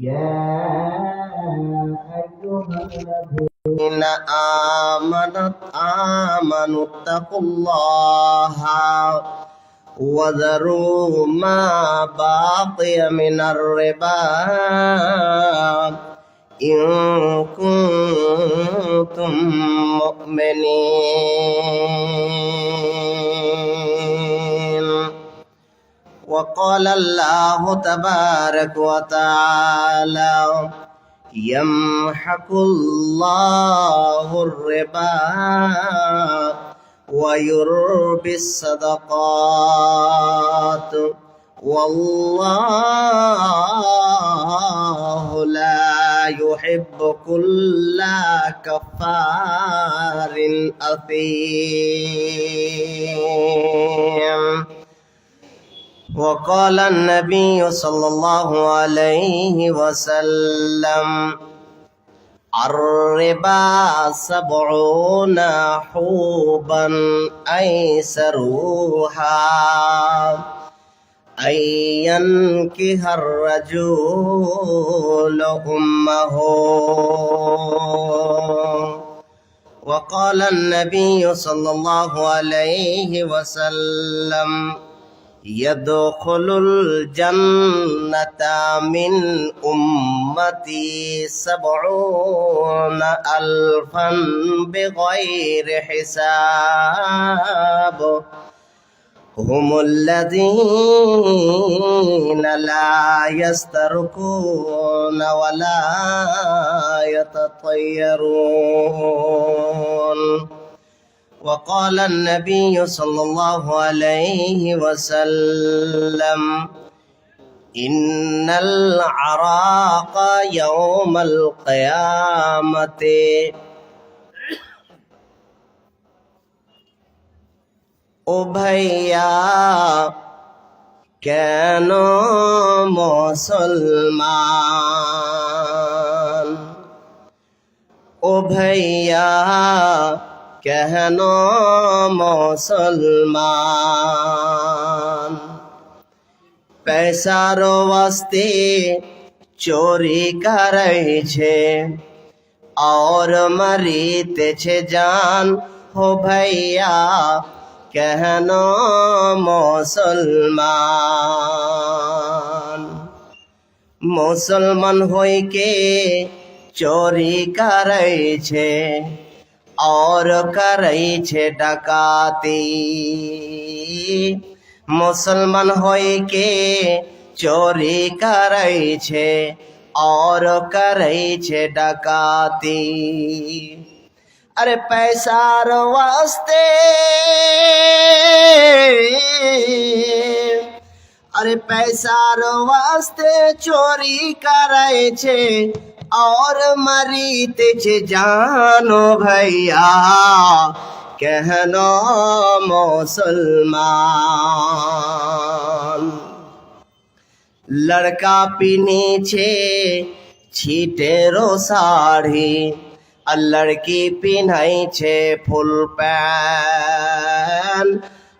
يا أيها الذين آمنوا آمنوا اتقوا الله وذروا ما بقي من الربا إن كنتم مؤمنين وقال الله تبارك وتعالى يمحق الله الربا ويربي الصدقات. والله لا يحب كل كفار أثيم. وقال النبي صلى الله عليه وسلم الربا سبعون حوبا أيسروها أن ينكح الرجل أمه. وقال النبي صلى الله عليه وسلم يدخل الجنة من أمتي سبعون ألفا بغير حساب هم الذين لا يسترقون ولا يتطيرون وقال النبي صلى الله عليه وسلم إن العراق يوم القيامة ও ভাইয়া কেন মুসলমান ও ভাইয়া কেন মুসলমান? পেশার ওয়াস্তে চোরি করাইছে আর মরিতেছে জান হো ভাইয়া কেন মুসলমান? মুসলমান হইকে চোরি করাইছে और करै छे डकाती मुसलमान होय के चोरी करै छे और करै छे डकाती अरे पैसार वास्ते अरे पैसार वास्ते चोरी करै छे और मरीते छे जानो भैया कहनो मुसलमान लड़का पीने छे छीटेरो साड़ी আর লড়কি পিন্হাইছে ফুল প্যান্ট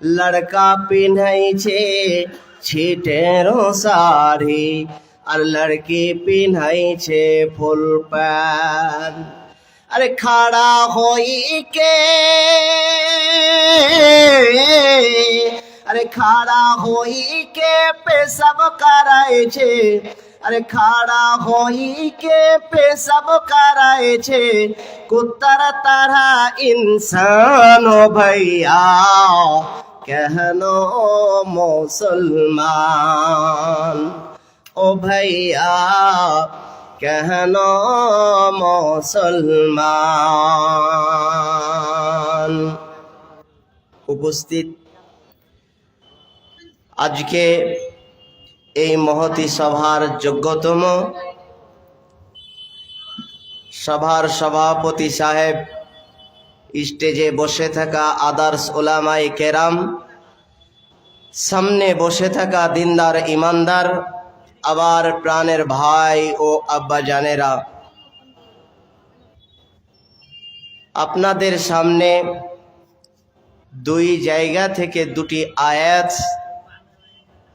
লড়কা পিন্হাইছে ছিটেরো শাড়ি আর লড়কি পিন্হাইছে ফুল প্যান্ট আরে খাড়া হইকে আরে খাড়া হইকে পেশাব করাইছে আরে খাড়া হইকে পেশাব করাইছে কুত্তার তারা ইনসান ভাইয়া কেন মুসলমান? ও ভাইয়া, কেন মুসলমান? উপস্থিত। আজকে এই মহতি সভার যোগ্যতম সভার সভাপতি সাহেব, স্টেজে বসে থাকা আদার্স ওলামাই কেরাম, সামনে বসে থাকা দিনদার ইমানদার আবার প্রাণের ভাই ও আব্বা জানেরা। আপনাদের সামনে দুই জায়গা থেকে দুটি আয়াত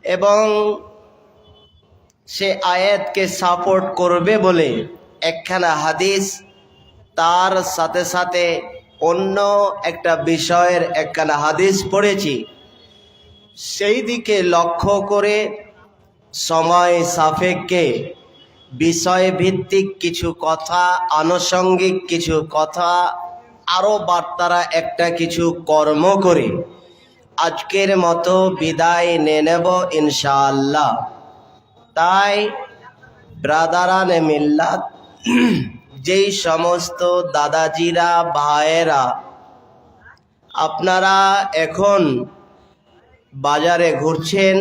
এবং সে আয়াতকে সাপোর্ট করবে বলে একখানা হাদিস, তার সাথে সাথে অন্য একটা বিষয়ের একখানা হাদিস পড়েছি। সেই দিকে লক্ষ্য করে সময় সাপেক্ষে বিষয় ভিত্তিক কিছু কথা, আনুষঙ্গিক কিছু কথা, আরও বার্তারা একটা কিছু কর্ম করে। আজকের মতো বিদায় নে নেব ইনশাআল্লাহ। তাই ব্রাদারানে মিল্লাত, যেই সমস্ত দাদাজিরা, ভাইয়েরা, আপনারা এখন বাজারে ঘুরছেন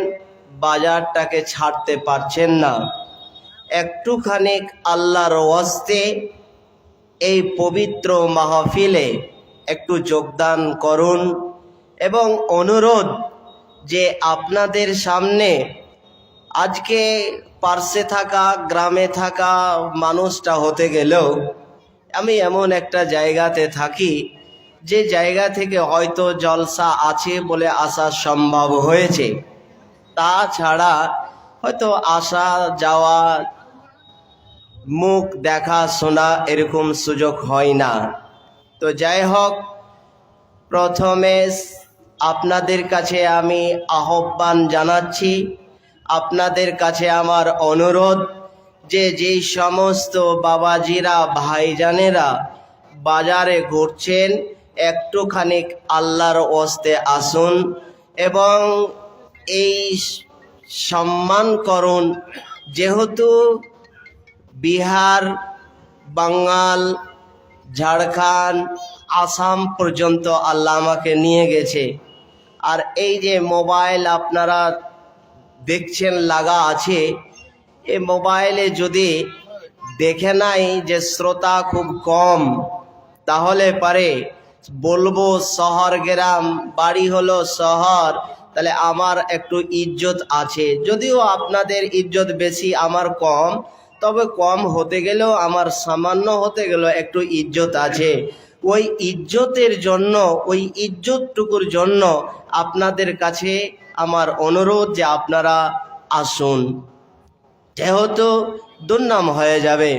বাজারটাকে ছাড়তে পারছেন না। একটুখানি আল্লাহর ওয়াস্তে এই পবিত্র মাহফিলে একটু যোগদান করুন এবং অনুরোধ যে আপনাদের সামনে আজকে পার্শ্বে থাকা, গ্রামে থাকা মানুষটা হতে গেলেও আমি এমন একটা জায়গাতে থাকি যে জায়গা থেকে হয়তো জলসা আছে বলে আসা সম্ভব হয়েছে। তাছাড়া হয়তো আসা, যাওয়া, মুখ দেখা, শোনা এরকম সুযোগ হয় না। তো যাই হোক, প্রথমে আপনাদের কাছে আমি আহ্বান জানাচ্ছি। আপনাদের কাছে আমার অনুরোধ যে যেই সমস্ত বাবাজিরা, ভাইজানেরা বাজারে ঘুরছেন, একটুখানি আল্লাহর ওস্তে আসুন এবং এই সম্মান করুন। যেহেতু বিহার, বাঙ্গাল, ঝাড়খণ্ড, আসাম পর্যন্ত আল্লাহ আমাকে নিয়ে গেছে। আর এই যে মোবাইল আপনারা দেখছেন, লাগা আছে, এই মোবাইলে যদি দেখে নাই যে শ্রোতা খুব কম, তাহলে পারে বলব শহর গ্রাম, বাড়ি হলো শহর তাহলে আমার একটু ইজ্জত আছে। যদিও আপনাদের ইজ্জত বেশি, আমার কম, তবে কম হতে গেলেও, আমার সামান্য হতে গেলেও একটু ইজ্জত আছে। ওই ইজ্জতের জন্য, ওই ইজ্জতটুকুর জন্য আপনাদের কাছে আমার অনুরোধ যে আপনারা আসুন। যেহেতু দুর্নাম হয়ে যাবে,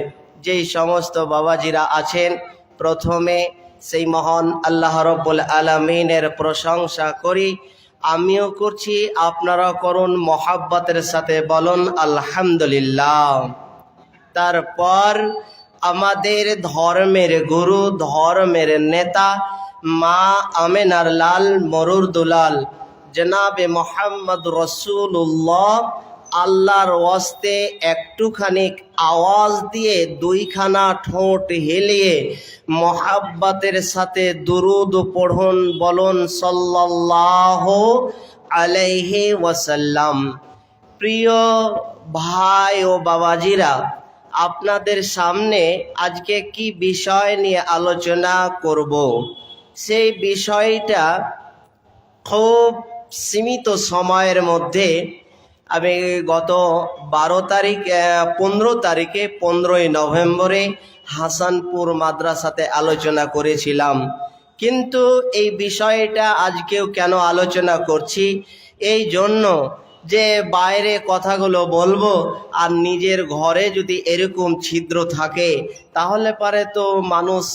যেই সমস্ত বাবাজিরা আছেন, প্রথমে সেই মহান আল্লাহ রব্বুল আলমিনের প্রশংসা করি আমিও করছি আপনারা করুন মহাব্বতের সাথে বলুন আলহামদুলিল্লাহ। তারপর আমাদের ধর্মের গুরু, ধর্মের নেতা মা আমেনার লাল মরুর দুলাল, জনাবে মোহাম্মদ রসুল্লাহ আল্লাহর ওয়াস্তে একটুখানি আওয়াজ দিয়ে দুইখানা ঠোঁট হেলিয়ে মহাব্বাতের সাথে দুরুদ পড়ুন বলুন সাল্লাহ আলাইহি ওয়াসাল্লাম। প্রিয় ভাই ও বাবাজিরা, আপনাদের সামনে আজকে কি বিষয় নিয়ে আলোচনা করব? সেই বিষয়টা খুব সীমিত সময়ের মধ্যে আমি গত বারো তারিখ পনেরো তারিখে পনেরোই নভেম্বরে হাসানপুর মাদ্রাসাতে আলোচনা করেছিলাম। কিন্তু এই বিষয়টা আজকেও কেন আলোচনা করছি? এই জন্য যে বাইরে কথাগুলো বলব আর নিজের ঘরে যদি এরকম ছিদ্র থাকে, তাহলে পারে তো মানুষ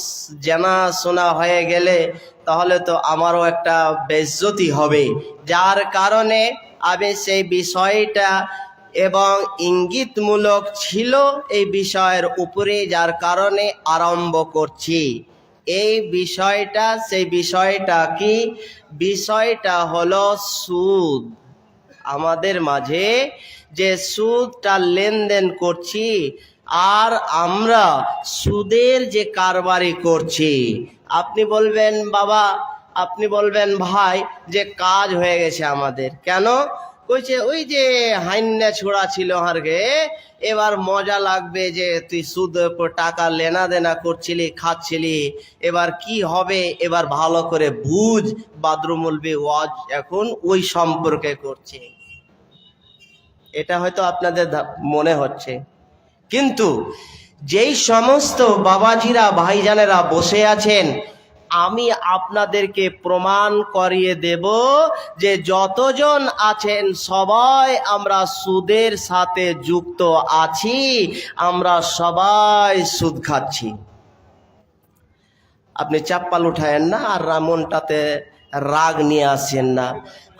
জানাশোনা হয়ে গেলে তাহলে তো আমারও একটা বেজ্জতি হবে। যার কারণে আমি সেই বিষয়টা এবং ইঙ্গিতমূলক ছিল এই বিষয়ের উপরে, যার কারণে আরম্ভ করছি। এই বিষয়টা, সেই বিষয়টা কি? বিষয়টা হলো সুদ। আমাদের মাঝে যে সুদটা লেনদেন করছি, আর আমরা সুদের যে কারবারি করছি। আপনি বলবেন, বাবা আপনি বলবেন, ভাই, যে কাজ হয়ে গেছে আমাদের। কেন? কইছে, ওই যে হাইন্যা ছোড়া ছিল হারগে এবার মজা লাগবে যে তুই সুদ টাকা লেনা দেনা করছিলি, খাচ্ছিলি। এবার কি হবে? এবার ভালো করে বুঝ বাদরুমুলবি ওয়াজ এখন ওই সম্পর্কে করছে। এটা হয়তো আপনাদের মনে হচ্ছে। কিন্তু যেই সমস্ত বাবাজিরা, ভাইজানেরা বসে আছেন আমি আপনাদেরকে প্রমাণ করিয়ে দেব যে যতজন আছেন সবাই আমরা সুদের সাথে যুক্ত আছি, আমরা সবাই সুদ খাচ্ছি। আপনি চাপ্পাল উঠায়েন না আর রামনটাতে রাগ নিয়ে আসেন না।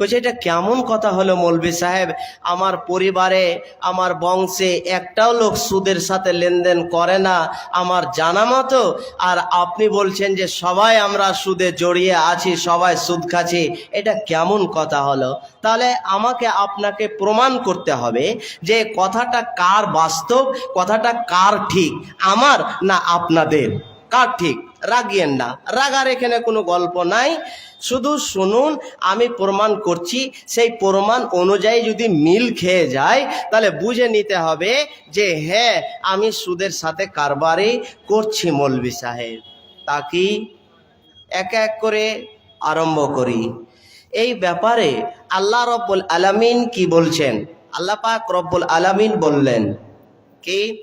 কইছে এটা কেমন কথা হলো মৌলবি সাহেব? আমার পরিবারে, আমার বংশে একটাও লোক সুদের সাথে লেনদেন করে না, আমার জানা মতো। আর আপনি বলছেন যে সবাই আমরা সুদে জড়িয়ে আছি, সবাই সুদ খাচ্ছি, এটা কেমন কথা হলো? তাহলে আমাকে আপনাকে প্রমাণ করতে হবে যে কথাটা কার বাস্তব, কথাটা কার ঠিক, আমার না আপনাদের? কার ঠিক? রাগিয়েন না। রাগার এখানে কোনো গল্প নাই। শুধু শুনুন, আমি প্রমাণ করছি। সেই প্রমাণ অনুযায়ী যদি মিল খেয়ে যায়, তাহলে বুঝে নিতে হবে যে হ্যাঁ আমি সুদের সাথে কারবারই করছি মৌলবি সাহেব। তা কি? এক এক করে আরম্ভ করি। এই ব্যাপারে আল্লাহ রব্বুল আলামিন কি বলছেন? আল্লাহ পাক রব্বুল আলামিন বললেন, কি?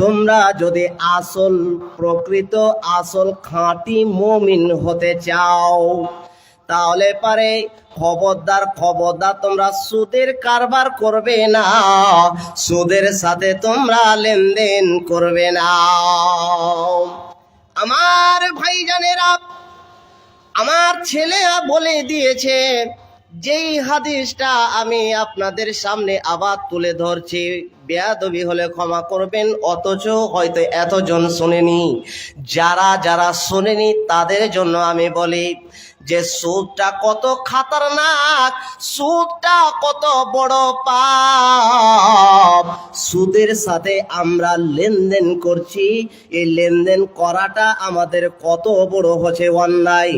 তোমরা যদি আসল, প্রকৃত আসল খাঁটি মুমিন হতে চাও, তাহলে পারে খবরদার খবরদার তোমরা সুদের কারবার করবে না, সুদের সাথে তোমরা লেনদেন করবে না। আমার ভাইজানেরা, আমার ছেলে বলে দিয়েছে, যেই হাদিসটা আমি আপনাদের সামনে আবার তুলে ধরছি বেয়াদবি হলে ক্ষমা করবেন, অথচ হয়তো এতজন শোনেনি। যারা যারা শোনেনি, তাদের জন্য আমি বলি যে সুদটা কত খাতারনাক, সুদটা কত বড় পাপ। সুদের সাথে আমরা লেনদেন করছি, এই লেনদেন করাটা আমাদের কত বড় হচ্ছে অন্যায়।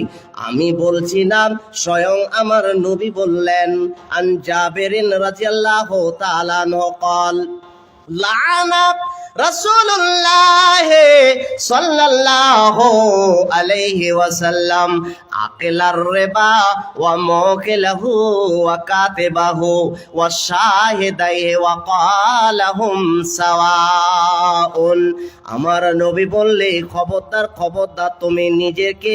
আমি বলছি না স্বয়ং আমার নবী বললেন, আন জাবেরিন রাদিয়াল্লাহু তাআলা নকল লানা রাসূলুল্লাহ সাল্লাল্লাহু আলাইহি ওয়াসাল্লাম আকিলার রিবা ওয়া মুকিলাহু ওয়া কাতিবাহু ওয়া শাহিদাইহি ওয়া ক্বালাহুম সাওয়াউন আমার নবী বললে, খবরদার খবরদার, তুমি নিজেকে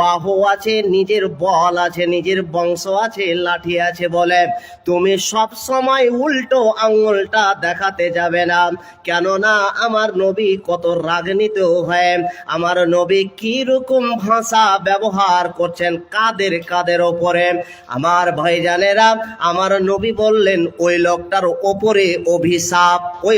বাহু আছে, নিজের বল আছে, নিজের বংশ আছে, লাঠি আছে বলে। তুমি সব সময় উল্টো আঙুলটা দেখাতে যাবে না। কেননা আমার নবী কত রাগনীত হয়, আমার নবী কি রকম ভাষা ব্যবহার করছেন কাদের কাদের ওপরে। আমার ভাইজানেরা, আমার নবী বললেন, ওই লোকটার ওপরে অভিশাপ, ওই